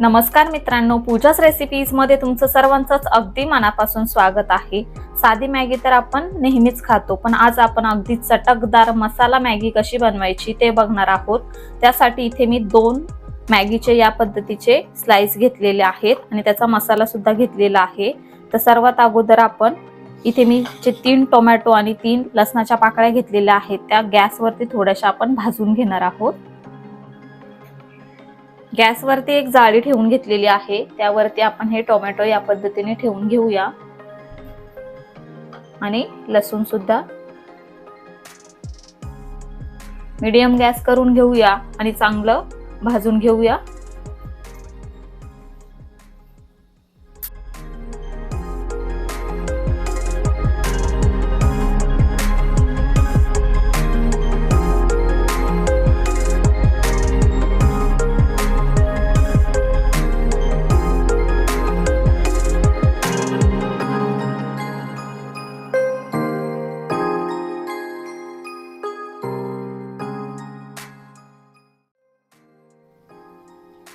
नमस्कार मित्रांनो पूजाच रेसिपीजमध्ये तुमचं सर्वांचंच अगदी मनापासून स्वागत आहे. साधी मॅगी तर आपण नेहमीच खातो पण आज आपण अगदी चटकदार मसाला मॅगी कशी बनवायची ते बघणार आहोत. त्यासाठी इथे मी दोन मॅगीचे या पद्धतीचे स्लाइस घेतलेले आहेत आणि त्याचा मसाला सुद्धा घेतलेला आहे. तर सर्वात अगोदर आपण इथे मी जे तीन टोमॅटो आणि तीन लसणाच्या पाकळ्या घेतलेल्या आहेत त्या गॅसवरती थोड्याशा आपण भाजून घेणार आहोत. गॅसवरती एक जाळी ठेवून घेतलेली आहे. त्यावरती आपण हे टोमॅटो या पद्धतीने ठेवून घेऊया. आणि लसूण सुद्धा. मीडियम गॅस करून घेऊया आणि चांगलं भाजून घेऊया.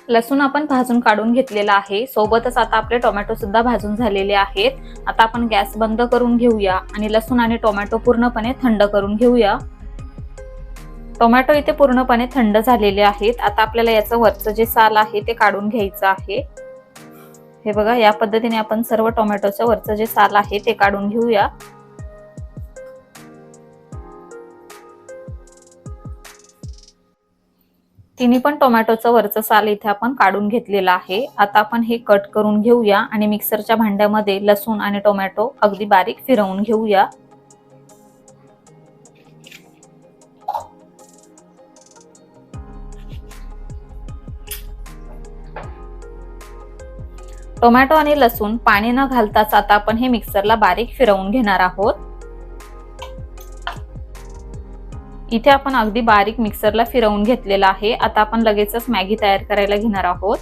लसूण आपण भाजून काढून घेतलेला आहे. सोबतच आता आपले टोमॅटो सुद्धा भाजून झालेले आहेत. आता आपण गॅस बंद करून घेऊया आणि लसूण आणि टोमॅटो पूर्णपणे थंड करून घेऊया. टोमॅटो इथे पूर्णपणे थंड झालेले आहेत. आता आपल्याला याचं वरचं जे साल आहे ते काढून घ्यायचं आहे. हे बघा या पद्धतीने आपण सर्व टोमॅटोचं वरचं जे साल आहे ते काढून घेऊया. तिन्ही पण टोमॅटोचं वरचं साल इथे आपण काढून घेतलेलं आहे. आता आपण हे कट करून घेऊया आणि मिक्सरच्या भांड्यामध्ये लसूण आणि टोमॅटो अगदी बारीक फिरवून घेऊया. टोमॅटो आणि लसूण पाणी न घालताच आता आपण हे मिक्सरला बारीक फिरवून घेणार आहोत. इथे आपण अगदी बारीक मिक्सरला फिरवून घेतलेला आहे. आता आपण लगेचच मॅगी तयार करायला घेणार आहोत.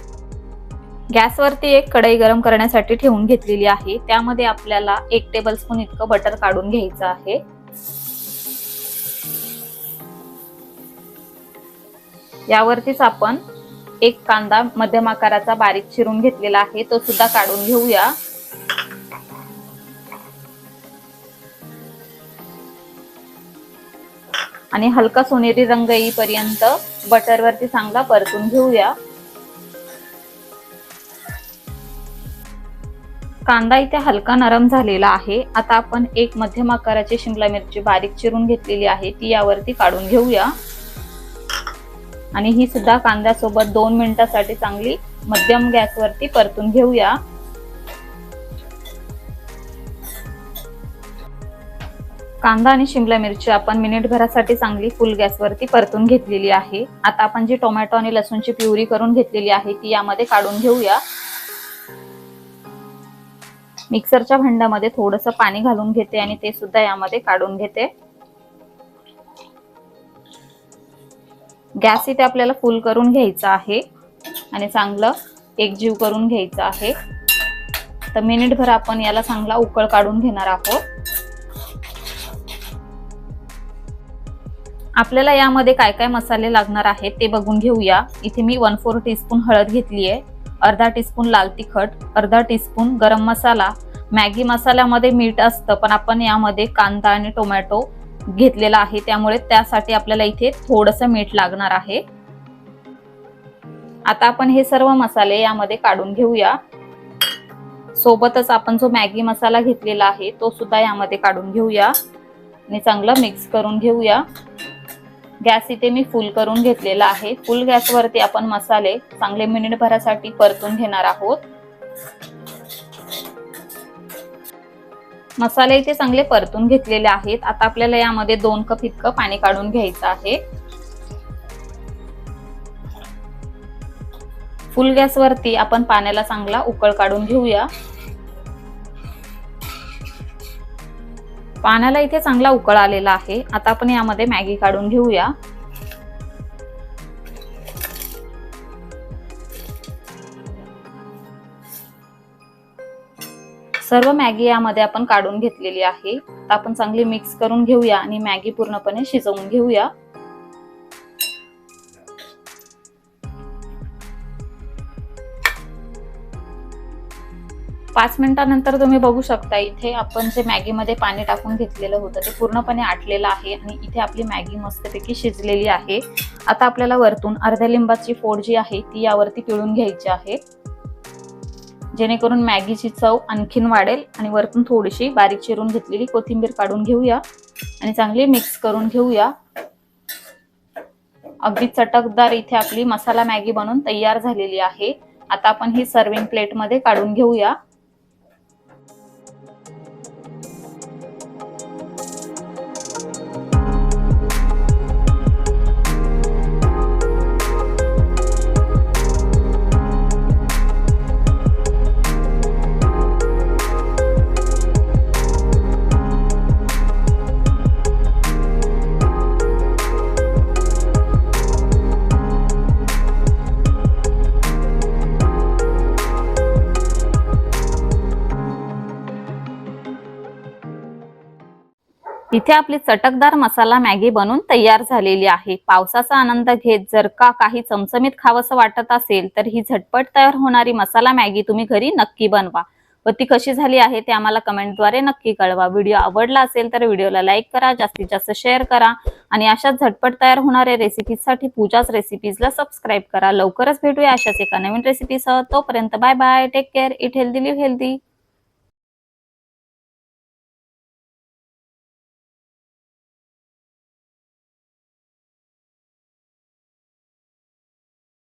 गॅसवरती एक कढई गरम करण्यासाठी ठेवून घेतलेली आहे. त्यामध्ये आपल्याला एक टेबल स्पून इतकं बटर काढून घ्यायचं आहे. यावरतीच आपण एक कांदा मध्यम आकाराचा बारीक चिरून घेतलेला आहे. तो सुद्धा काढून घेऊया. आणि हलका सोनेरी रंग येईपर्यंत बटरवरती चांगला परतून घेऊया. कांदा इथे हलका नरम झालेला आहे. आता आपण एक मध्यम आकाराची शिमला मिरची बारीक चिरून घेतलेली आहे. ती यावरती काढून घेऊया. आणि ही सुद्धा कांद्यासोबत दोन मिनिटासाठी चांगली मध्यम गॅसवरती परतून घेऊया. कांदा आणि शिमला मिरची आपण मिनिटभरासाठी चांगली फुल गॅसवरती परतून घेतलेली आहे. आता आपण जी टोमॅटो आणि लसूणची प्युरी करून घेतलेली आहे ती यामध्ये काढून घेऊया. मिक्सरच्या भांड्यामध्ये थोडस पाणी घालून घेते आणि ते सुद्धा यामध्ये काढून घेते. गॅस इथे आपल्याला फुल करून घ्यायचा आहे आणि चांगलं एकजीव करून घ्यायचं आहे. तर मिनिटभर आपण याला चांगला उकळ काढून घेणार आहोत. आपल्याला यामध्ये काय काय मसाले लागणार आहेत ते बघून घेऊया. इथे मी वन फोर टीस्पून हळद घेतली आहे. अर्धा टीस्पून लाल तिखट अर्धा टीस्पून गरम मसाला. मॅगी मसाल्यामध्ये मीठ असतं पण आपण यामध्ये कांदा आणि टोमॅटो घेतलेला आहे. त्यामुळे त्यासाठी आपल्याला इथे थोडंसं मीठ लागणार आहे. आता आपण हे सर्व मसाले यामध्ये काढून घेऊया. सोबतच आपण जो मॅगी मसाला घेतलेला आहे तो सुद्धा यामध्ये काढून घेऊया. आणि चांगलं मिक्स करून घेऊया. गॅस इथे मी फुल करून घेतलेला आहे. फुल गॅसवरती आपण मसाले चांगले मिनिटभरासाठी परतून घेणार आहोत. मसाले इथे चांगले परतून घेतलेले आहेत. आता आपल्याला यामध्ये दोन कप इतकं पाणी काढून घ्यायचं आहे. फुल गॅसवरती आपण पाण्याला चांगला उकळ काढून घेऊया. पाण्याला इथे चांगला उकळ आलेला आहे. आता आपण यामध्ये मॅगी काढून घेऊया. सर्व मॅगी यामध्ये आपण काढून घेतलेली आहे. आता आपण चांगली मिक्स करून घेऊया आणि मॅगी पूर्णपणे शिजवून घेऊया. पाच मिनिटानंतर तुम्ही बघू शकता इथे आपण जे मॅगीमध्ये पाणी टाकून घेतलेलं होतं ते पूर्णपणे आटलेलं आहे आणि इथे आपली मॅगी मस्तपैकी शिजलेली आहे. आता आपल्याला वरतून अर्ध्या लिंबाची फोड जी आहे ती यावरती पिळून घ्यायची आहे. जेणेकरून मॅगीची चव आणखीन वाढेल आणि वरतून थोडीशी बारीक चिरून घेतलेली कोथिंबीर काढून घेऊया आणि चांगली मिक्स करून घेऊया. अगदी चटकदार इथे आपली मसाला मॅगी बनून तयार झालेली आहे. आता आपण ही सर्विंग प्लेटमध्ये काढून घेऊया. इथे आपली चटकदार मसाला मॅगी बनून तयार झालेली आहे. पावसाचा आनंद घेत जर का काही चमचमीत खावंसं वाटत असेल तर ही झटपट तयार होणारी मसाला मॅगी तुम्ही घरी नक्की बनवा. व ती कशी झाली आहे ते आम्हाला कमेंटद्वारे नक्की कळवा. व्हिडिओ आवडला असेल तर व्हिडिओला लाईक करा जास्तीत जास्त शेअर करा आणि अशाच झटपट तयार होणाऱ्या रेसिपीजसाठी पूजाच रेसिपीजला सबस्क्राईब करा. लवकरच भेटूया अशाच एका नवीन रेसिपीसह. तोपर्यंत bye bye take care eat healthy live healthy.